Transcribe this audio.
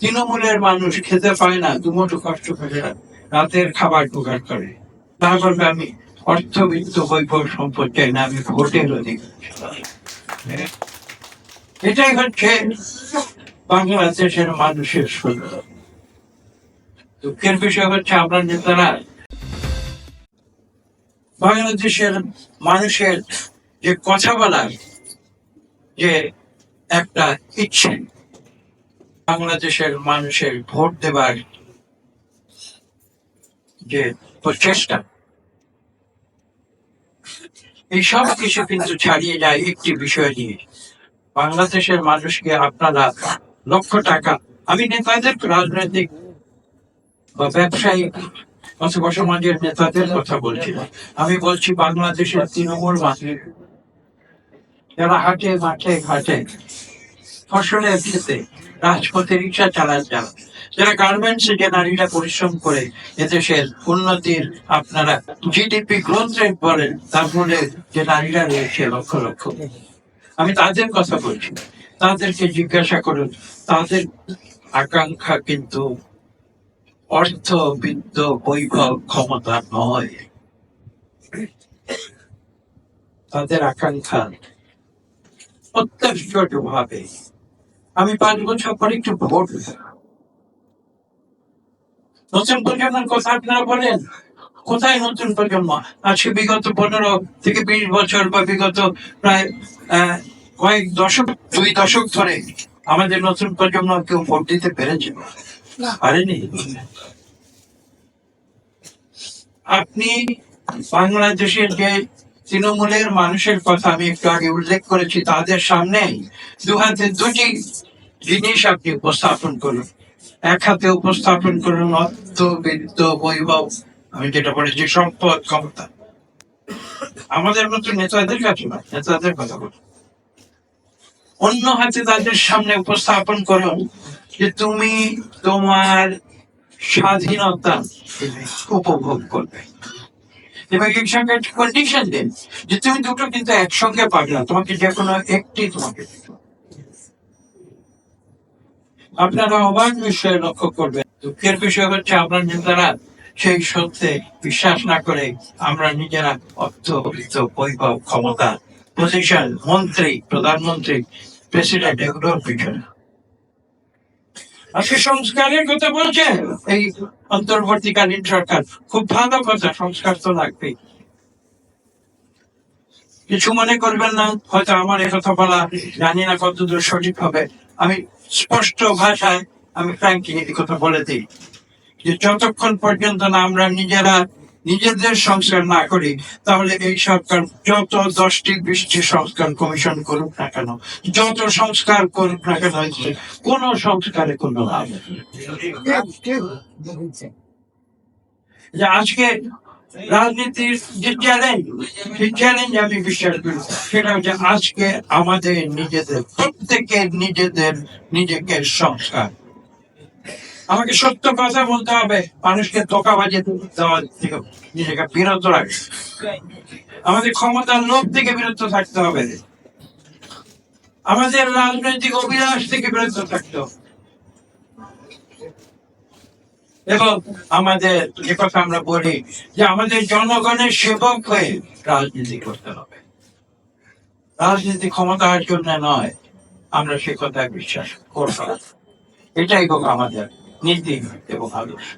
তৃণমূলের মানুষ খেতে পায় না দুমোটো কষ্ট করে রাতের খাবার জোগাড় করে। তারপর আমি অর্থবিত্ত বৈভব সম্পদ চাই না, আমি ভোটের অধিকার। এটাই হচ্ছে বাংলাদেশের মানুষের সুন্দর দুঃখের বিষয় হচ্ছে, আমরা নেতারা বাংলাদেশের মানুষের যে কথা বলার যে একটা ইচ্ছে বাংলাদেশের মানুষের ভোট দেবার যে প্রচেষ্টা, এই সব কিছু কিন্তু ছাড়িয়ে যায় একটি বিষয় নিয়ে। বাংলাদেশের মানুষকে আপনারা লক্ষ টাকা, আমি নেতাদের রাজনৈতিক বা ব্যবসায়ী অথবা সমাজের নেতাদের কথা বলছি আমি বলছি বাংলাদেশের তৃণমূল মানুষ যারা হাটে, মাঠে, ঘাটে ফসলের ক্ষেতে রাজপথে রিক্সা চালান যারা যারা গার্মেন্টসে যে নারীরা পরিশ্রম করে, এদেশের উন্নতির আপনারা জিডিপি গ্রোথ রেট বলেন, তার ফলে যে নারীরা রয়েছে লক্ষ লক্ষ। আমি তাদের কথা বলছি। তাদেরকে জিজ্ঞাসা করুন, তাদের আকাঙ্ক্ষা কিন্তু অর্থ বিত্ত বৈভব ক্ষমতা নয়। তাদের আকাঙ্ক্ষা অত্যাশ্চর্য ভাবে আমি পাঁচ বছর পরে একটু ভোট নতুন প্রজন্মের কথা আপনারা বলেন। কোথায় নতুন প্রজন্ম? আজকে বিগত পনেরো থেকে বিশ বছর বা বিগত প্রায় কয়েক দশক দুই দশক ধরে আমাদের নতুন প্রজন্ম কেউ ভোট দিতে পেরেছে পারেনি? আপনি বাংলাদেশের যে তৃণমূলের মানুষের কথা আমি একটু আগে উল্লেখ করেছি, তাদের সামনে দু হাতে দুটি জিনিস আপনি উপস্থাপন করুন। এক হাতে উপস্থাপন করুন অর্থ বিত্ত বৈভব, আমি যেটা বলেছি, সম্পদ, ক্ষমতা। আমাদের মতো নেতাদের কাছে না নেতাদের কথা বলুন। অন্য হাতে তাদের সামনে উপস্থাপন করুন যে তুমি তোমার স্বাধীনতা উপভোগ করবে। এবং কন্ডিশন দিন। যে তুমি দুটো কিন্তু একসঙ্গে না, তোমাকে যে কোনো একটি তোমাকে। আপনারা অবাক বিষয়ে লক্ষ্য করবেন। দুঃখের বিষয় হচ্ছে আমরা নেতারা সেই সত্যে বিশ্বাস না করে আমরা নিজেরা অর্থ বৈভব ক্ষমতা পজিশন মন্ত্রী, প্রধানমন্ত্রী, প্রেসিডেন্ট এগুলোর পিছনে। আজকে সংস্কারের কথা বলছে এই অন্তর্বর্তীকালীন সরকার। খুব ভালো কথা, সংস্কার তো লাগবেই। কিছু মনে করবেন না, হয়তো আমার কথা বলা জানি না কতদূর সঠিক হবে। আমি স্পষ্ট ভাষায়, আমি ফ্র্যাঙ্কলি কথা বলে দিই যে যতক্ষণ পর্যন্ত না আমরা নিজেরা নিজেদের সংস্কার না করি, তাহলে এই সরকার যত দশটি বিশটি সংস্কার কমিশন করুক না কেন, যত সংস্কার করুক না কেন, কোন সংস্কারে কোনো যে আজকে রাজনীতির যে চ্যালেঞ্জ সেই চ্যালেঞ্জ আমি বিশ্বাস করি, সেটা হচ্ছে আজকে আমাদের নিজেদের, প্রত্যেকের নিজেদের, নিজেকে সংস্কার আমাকে সত্য কথা বলতে হবে। মানুষকে ধোকাবাজি দেওয়া থেকে নিজেকে বিরত রাখবে। আমাদের ক্ষমতার লোভ থেকে বিরত থাকতে হবে। আমাদের রাজনৈতিক অভিলাষ থেকে বিরত থাকতে হবে। এবং আমাদের যে কথা আমরা বলি যে আমাদের জনগণের সেবক হয়ে রাজনীতি করতে হবে। রাজনীতি ক্ষমতার জন্য নয়, আমরা সে কথায় বিশ্বাস করব। এটাই হোক আমাদের নীতি এবং আদর্শ